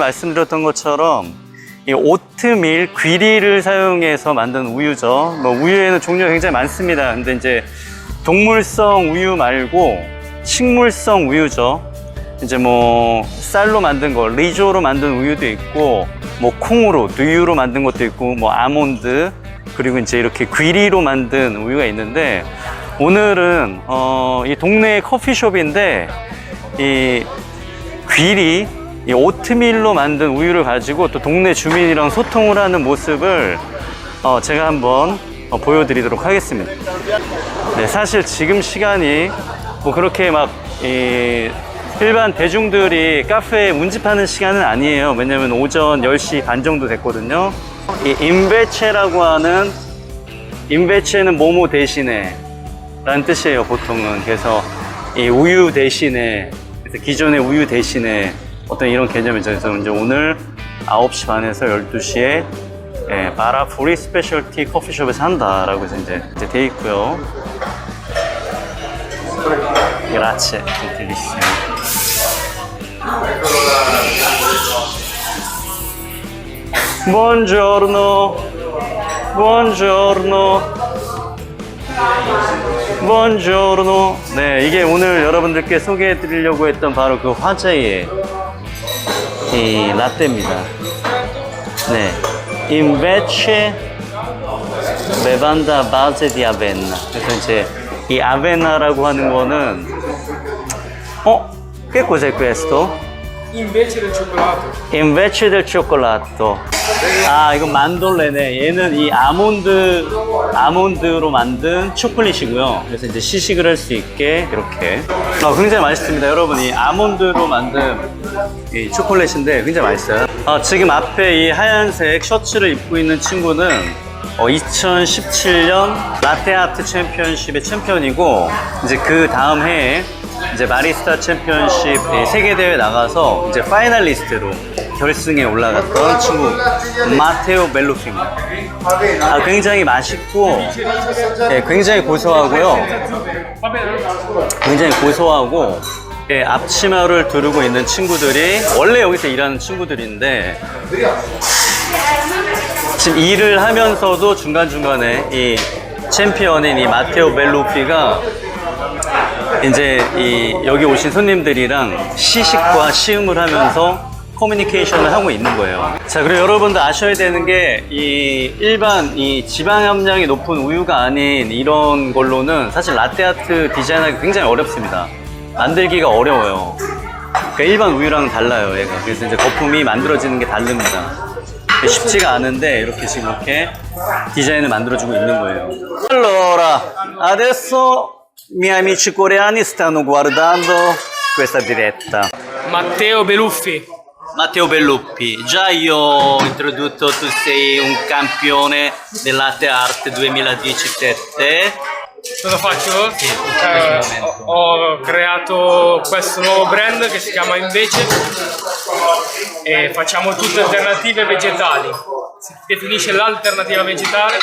말씀드렸던 것처럼 이 오트밀 귀리를 사용해서 만든 우유죠. 뭐 우유에는 종류가 굉장히 많습니다. 근데 이제 동물성 우유 말고 식물성 우유죠. 이제 뭐 쌀로 만든 거, 리조로 만든 우유도 있고, 뭐 콩으로, 두유로 만든 것도 있고, 뭐 아몬드, 그리고 이제 이렇게 귀리로 만든 우유가 있는데 오늘은 어, 이 동네 커피숍인데 이 귀리, 이 오트밀로 만든 우유를 가지고 또 동네 주민이랑 소통을 하는 모습을 어, 제가 한번 어, 보여드리도록 하겠습니다. 네, 사실 지금 시간이 뭐 그렇게 막 이, 일반 대중들이 카페에 운집하는 시간은 아니에요. 왜냐면 오전 10시 반 정도 됐거든요. 이 인베체라고 하는 인베체는 모모 대신에 라는 뜻이에요, 보통은. 그래서 이 우유 대신에 기존의 우유 대신에 어떤 이런 개념이죠. 그래서 이제 오늘 9시 반에서 12시에 예, 바라 프리 스페셜티 커피숍에서 한다라고 해서 이제, 이제 돼 있고요. Grazie, gentilissimo. Buongiorno, buongiorno, buongiorno. 네, 이게 오늘 여러분들께 소개해 드리려고 했던 바로 그 화제의 이 라떼입니다. 네, invece bevanda base di avena. 그래서 이제 이 아베나라고 하는 거는 어? Che cos'è questo? Invece del cioccolato. Invece del cioccolato. 아, 이건 만돌레네. 얘는 이 아몬드, 아몬드로 만든 초콜릿이고요. 그래서 이제 시식을 할 수 있게 이렇게. 어, 굉장히 맛있습니다. 여러분, 이 아몬드로 만든 이 초콜릿인데 굉장히 맛있어요. 어, 지금 앞에 이 하얀색 셔츠를 입고 있는 친구는 어, 2017년 라떼아트 챔피언십의 챔피언이고 이제 그 다음 해에 이제 마리스타 챔피언십 이 세계 대회 나가서 이제 파이널리스트로 결승에 올라갔던 친구 마테오 벨루피입니다. 아, 굉장히 맛있고 예, 굉장히 고소하고요. 굉장히 고소하고 예, 앞치마를 두르고 있는 친구들이 원래 여기서 일하는 친구들인데 지금 일을 하면서도 중간중간에 이 챔피언인 이 마테오 벨루피가 이제 이 여기 오신 손님들이랑 시식과 시음을 하면서 커뮤니케이션을 하고 있는 거예요. 자, 그리고 여러분들 아셔야 되는 게 이 일반 이 지방 함량이 높은 우유가 아닌 이런 걸로는 사실 라떼 아트 디자인하기 굉장히 어렵습니다. 만들기가 어려워요. 그러니까 일반 우유랑 달라요, 얘가. 그래서 이제 거품이 만들어지는 게 다릅니다. 쉽지가 않은데 이렇게 지금 이렇게 디자인을 만들어주고 있는 거예요. Adesso i miei amici coreani stanno guardando questa diretta. Matteo Beluffi. Matteo Belluppi, già io ho introdotto, tu sei un campione dell'Arte Art 2017. Cosa faccio? Sì, Eh, ho, ho creato questo nuovo brand che si chiama Invece e facciamo tutte alternative vegetali. Si definisce l'alternativa vegetale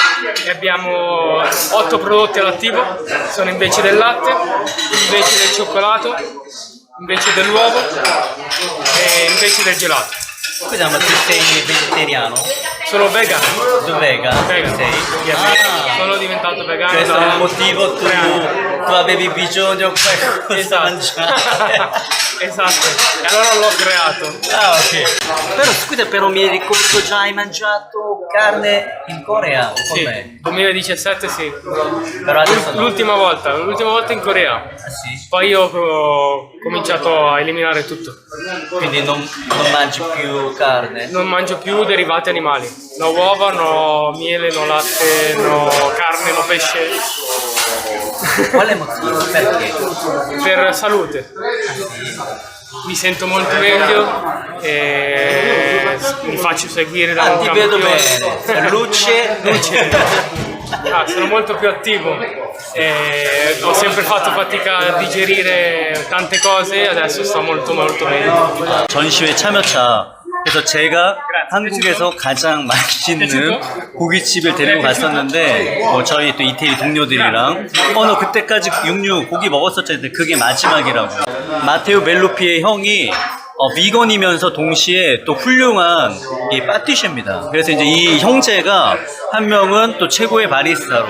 e abbiamo otto prodotti all'attivo, sono invece del latte, invece del cioccolato, invece dell'uovo e invece del gelato. Scusa, ma tu sei vegetariano? Sono vegano. Tu vega? Vegano. Sei? Ah, Sono diventato vegano questo è il motivo tu, tu avevi bisogno di Esatto. esatto. E allora l'ho creato. Ah, ok. Però scusa, però mi ricordo già hai mangiato carne in Corea, o Sì, com'è? 2017 sì. Però adesso no. L'ultima volta, l'ultima volta in Corea. Ah, sì? Poi io ho cominciato a eliminare tutto. Quindi non, non mangi più carne? Non mangio più derivati animali. No uova, no miele, no latte, no carne, no pesce. Quale motivo? Perché? Per salute. Mi sento molto meglio e mi faccio seguire da Ah, un ti vedo campione. bene. Luce. Luce. Ah, sono molto più attivo. E ho sempre fatto fatica a digerire tante cose, adesso sto molto molto meglio. 전시회 참여차. 그래서 제가 한국에서 가장 맛있는 고깃집을 데리고 갔었는데 어, 저희 또 이태리 동료들이랑 어 너 그때까지 육류 고기 먹었었잖아 근데 그게 마지막이라고. 마테오 멜로피의 형이 어, 비건이면서 동시에 또 훌륭한 이 파티셰입니다. 그래서 이제 이 형제가 한 명은 또 최고의 바리스타로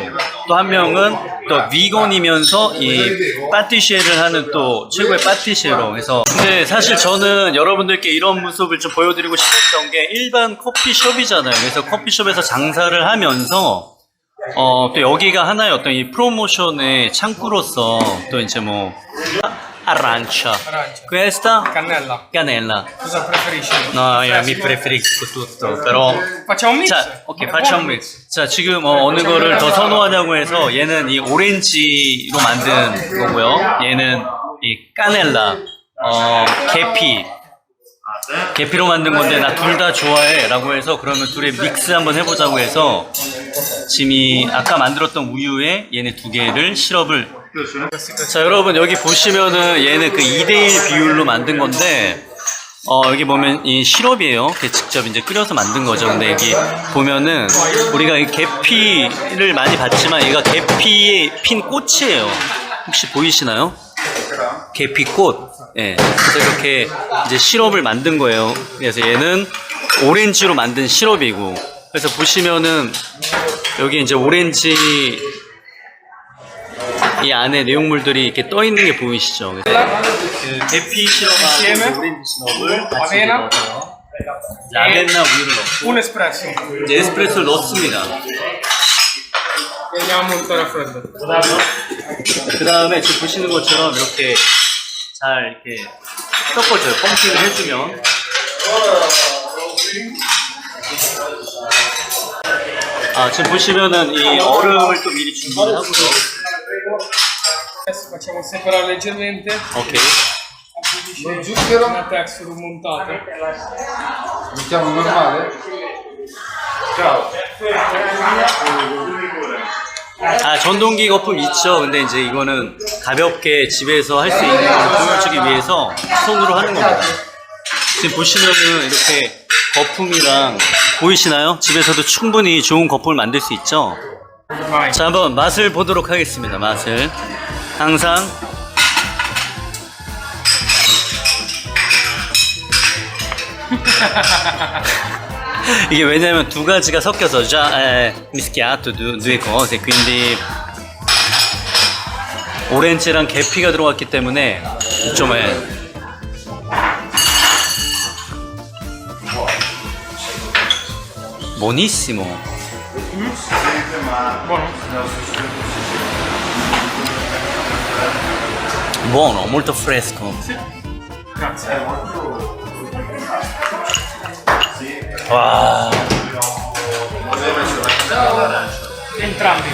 또 한 명은 또 비건이면서 이 파티셰를 하는 또 최고의 파티셰로 그래서 근데 사실 저는 여러분들께 이런 모습을 좀 보여드리고 싶었던 게 일반 커피숍이잖아요. 그래서 커피숍에서 장사를 하면서 어, 또 여기가 하나의 어떤 이 프로모션의 창구로서 또 이제 뭐 arancia Arancia. questa Cannella. canella Cosa preferisci? no io mi preferisco tutto però Facciamo un mix? 자 오케이 facciamo un mix 자 지금 어, 어느 거를 더 선호하냐고 해서 얘는 이 오렌지로 만든 거고요 얘는 이 까넬라 어 계피 계피로 만든 건데 나 둘 다 좋아해 라고 해서 그러면 둘의 믹스 한번 해보자고 해서 지금 이 아까 만들었던 우유에 얘네 두 개를 시럽을 자 여러분 여기 보시면은 얘는 그 2대1 비율로 만든 건데 어 여기 보면 이 시럽이에요. 이렇게 직접 이제 끓여서 만든 거죠. 근데 여기 보면은 우리가 이 계피를 많이 봤지만 얘가 계피에 핀 꽃이에요. 혹시 보이시나요? 계피꽃. 예. 그래서 이렇게 이제 시럽을 만든 거예요. 그래서 얘는 오렌지로 만든 시럽이고. 그래서 보시면은 여기 이제 오렌지 이 안에 내용물들이 이렇게 떠 있는 게 보이시죠? 그 계피? 시럽하고 오렌지 시럽을 같이 Avena? 넣어서 라벤나 우유를 넣고 Un espresso. 이제 에스프레소를 넣습니다. Vediamo un freddo. 그 다음에 지금 보시는 것처럼 이렇게 잘 이렇게 섞어줘요. 펌핑을 해주면. 아, 지금 보시면은 이 얼음을 또 미리 준비를 하고요. Facciamo separare leggermente. 오케이. Zucchero. Una texture montata. Mettiamo normale? 아, 전동기 거품 있죠. 근데 이제 이거는 가볍게 집에서 할 수 있는 걸 보여주기 위해서 손으로 하는 겁니다. 지금 보시면은 이렇게 거품이랑 보이시나요? 집에서도 충분히 좋은 거품을 만들 수 있죠. 자, 한번 맛을 보도록 하겠습니다. 맛을. 항상 이게 왜냐면 두 가지가 섞여서 du- due cose quindi 오렌지랑 계피가 들어갔기 때문에 좀 예. buonissimo Buono. Buono molto fresco. 와 Entrambi.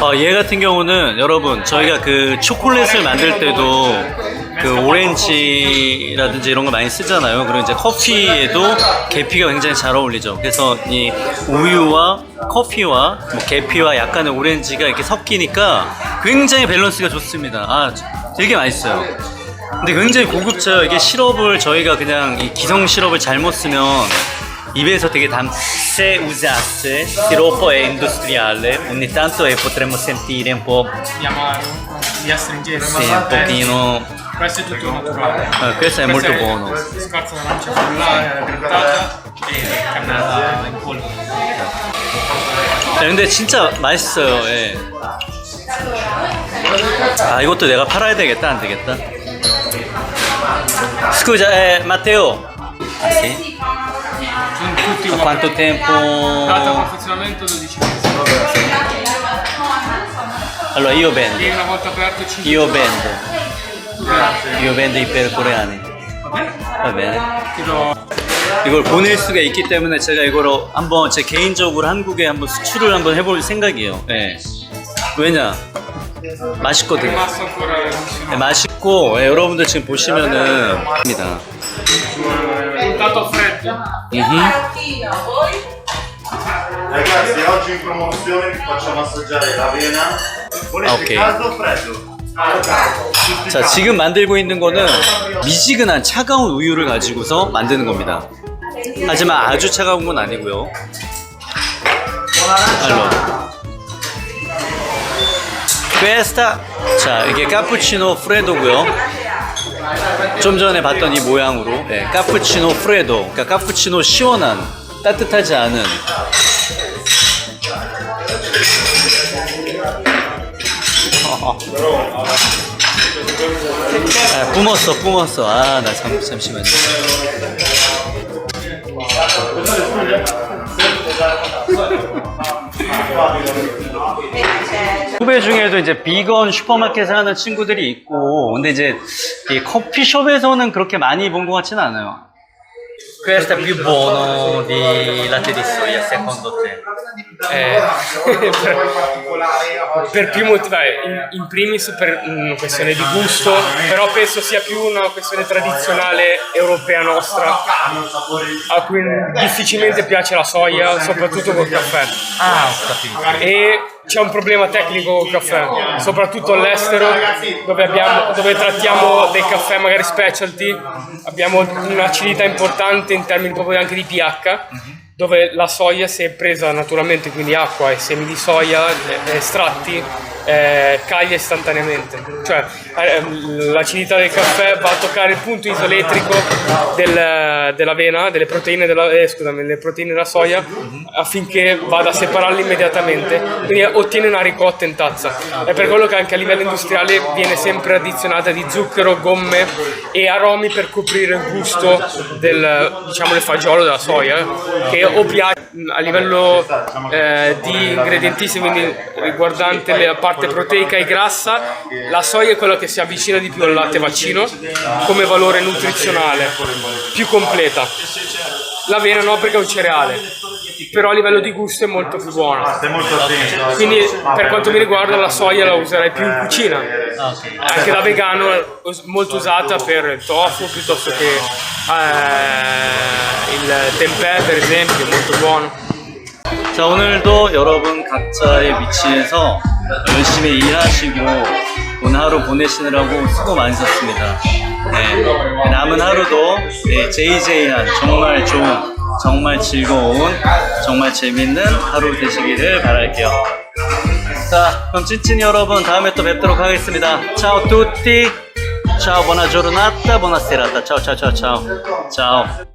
어, 얘 같은 경우는 여러분 저희가 그 초콜릿을 만들 때도 그 오렌지라든지 이런 거 많이 쓰잖아요. 그리고 이제 커피에도 계피가 굉장히 잘 어울리죠. 그래서 이 우유와 커피와 뭐 계피와 약간의 오렌지가 이렇게 섞이니까 굉장히 밸런스가 좋습니다. 아 되게 맛있어요. 근데 굉장히 고급져요. 이게 시럽을 저희가 그냥 이 기성 시럽을 잘못 쓰면 입에서 되게 담 se usasse siroppo è industriale ogni tanto potremmo sentire un po' Di un pochino Questo è tutto naturale. Eh, questo è molto buono. Scorza d'arancia frullata, grattata e cannella in polvere. 자, 근데 진짜 맛있어요 예. 아 이것도 내가 팔아야 되겠다 안 되겠다 scusa eh, Matteo ah, sì? Sono tutti Da uguali. quanto tempo Data confezionamento 12 mesi. allora io vendo E una volta aperto 5 io vendo percoreani va bene Ti do 이걸 보낼 수가 있기 때문에 제가 이거로 한번 제 개인적으로 한국에 한번 수출을 한번 해볼 생각이에요. 예. 왜냐? 맛있거든요. 예, vicino. 맛있고 예, 여러분들 지금 보시면은 입니다. Ragazzi, oggi in promozione vi facciamo assaggiare l'avena. Volete Ah, ok. caldo o freddo? 자 지금 만들고 있는 거는 미지근한 차가운 우유를 가지고서 만드는 겁니다. 하지만 아주 차가운 건 아니고요. allora questa 자 이게 카푸치노 프레도고요. 좀 전에 봤던 이 모양으로 네, 카푸치노 프레도 그러니까 카푸치노 시원한 따뜻하지 않은 아, 뿜었어 뿜었어. 아나 잠시만요. 후배 중에도 이제 비건 슈퍼마켓을 하는 친구들이 있고 근데 이제 이 커피숍에서는 그렇게 많이 본 것 같지는 않아요 Questo è più buono di latte di soia secondo te? Eh, per, per più motivi, in, in primis per una questione di gusto, però penso sia più una questione tradizionale europea nostra, a cui difficilmente piace la soia, soprattutto col caffè. Ah, ho capito. E c'è un problema tecnico col caffè, soprattutto all'estero, dove, abbiamo, dove trattiamo dei caffè magari specialty, abbiamo un'acidità importante in termini proprio anche di pH, dove la soia se presa naturalmente, quindi acqua e semi di soia eh, estratti, eh, caglia istantaneamente. Cioè eh, l'acidità del caffè va a toccare il punto isoelettrico del- dell'avena, delle proteine della, eh, scusami, delle proteine della soia, affinché vada a separarle immediatamente, quindi ottiene una ricotta in tazza. È per quello che anche a livello industriale viene sempre addizionata di zucchero, gomme e aromi per coprire il gusto del, diciamo, del fagiolo della soia, che o piace a livello eh, di ingredientissimi quindi riguardante la parte proteica e grassa, la soia è quella che si avvicina di più al latte vaccino come valore nutrizionale, più completa. L'avena no perché è un cereale, però a livello di gusto è molto più buona. Quindi per quanto mi riguarda la soia la userei più in cucina, anche da vegano è molto usata per il tofu piuttosto che eh, il tempeh per esempio, molto buono. 자 오늘도 여러분 각자의 위치에서 열심히 일하시고 오늘 하루 보내시느라고 수고 많으셨습니다. 네, 남은 하루도 네, JJ한 정말 좋은, 정말 즐거운, 정말 재밌는 하루 되시기를 바랄게요. 자, 그럼 찐찐이 여러분 다음에 또 뵙도록 하겠습니다. Ciao tutti, ciao buona giornata, buona serata, ciao ciao ciao ciao, ciao.